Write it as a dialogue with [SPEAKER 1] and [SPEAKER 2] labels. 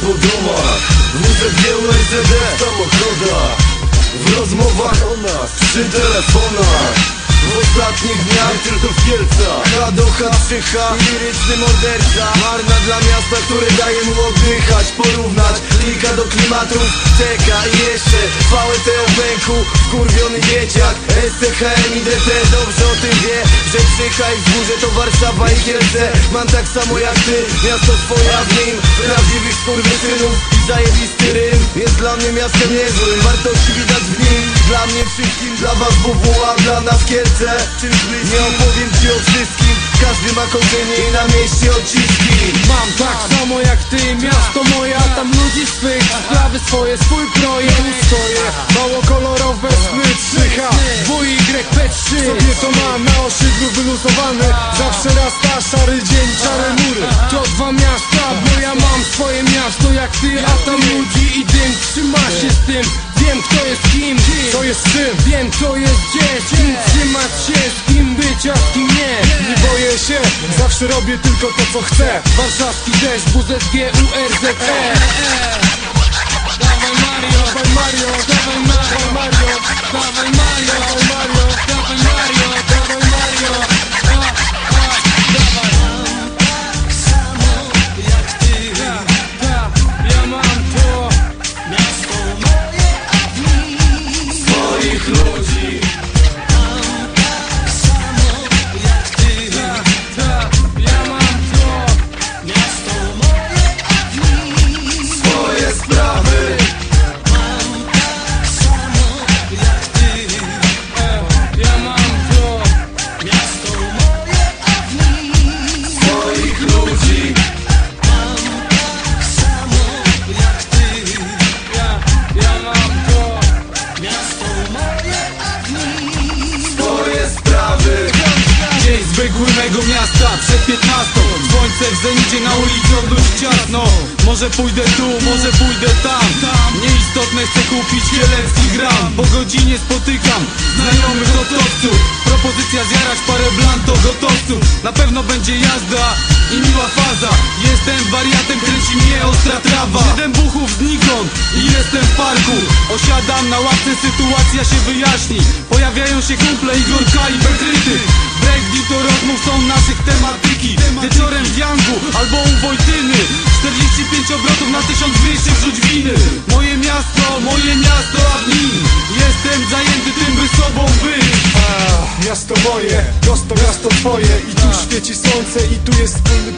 [SPEAKER 1] po domach WZG, USD, samochodach W rozmowach o nas, przy telefonach. W ostatnich dniach tylko w Kielcach. Hadocha, psycha, liryczny morderca. Marna dla miasta, które daje mu oddychać Porównać. Klika do klimatów Czeka i jeszcze. VT o pęku Wkurwiony dzieciak. STHM i DT Dobrze o tym psycha i wzgórze to Warszawa i Kielce. Mam tak samo jak ty, miasto swoje, w nim Prawdziwych skurwysynów i zajebisty rym. Jest dla mnie miastem niezłym Wartości widać w nim. Dla mnie wszystkim, dla was WWA, dla nas Kielce. Nie opowiem ci o wszystkim. Każdy ma korzenie i na mieście odciski.
[SPEAKER 2] Mam tak samo jak ty, miasto moje, a tam ludzi swych. Sprawy swoje, swój projekt. Stoję Mało kolorowe sny, 3H, WYP3 Sobie to mam na osiedlu wyluzowane. Zawsze raz ta szary dzień, czarne mury. To dwa miasta, bo ja mam swoje miasto jak ty A tam ludzi i dym, trzyma się z tym. Wiem kto jest kim, co jest czym. Wiem kto jest gdzie, kim trzymać się Z kim być, a z kim nie. Nie boję się, zawsze robię tylko to co chcę. Warszawski deszcz, WZG, URZE
[SPEAKER 3] Lorde zwykły mego miasta przed 15 Słońce w zenicie na ulicy od dość ciasno Może pójdę tu, może pójdę tam. Nieistotne chcę kupić kielecki gram. Po godzinie spotykam znajomych gotowców Propozycja zjarać parę blanto gotowców Na pewno będzie jazda i miła faza. Jestem wariatem, kręci mnie ostra trawa. Siedem buchów znikąd i jestem w parku. Osiadam na ławce, sytuacja się wyjaśni. Pojawiają się kumple i Petryty Breakbeat to 45 obrotów na 1200 wrzuć winy. Moje miasto, moje miasto, a nim Jestem zajęty tym, by sobą być.
[SPEAKER 2] Miasto moje, prosto miasto twoje I tu świeci słońce i tu jest wspólny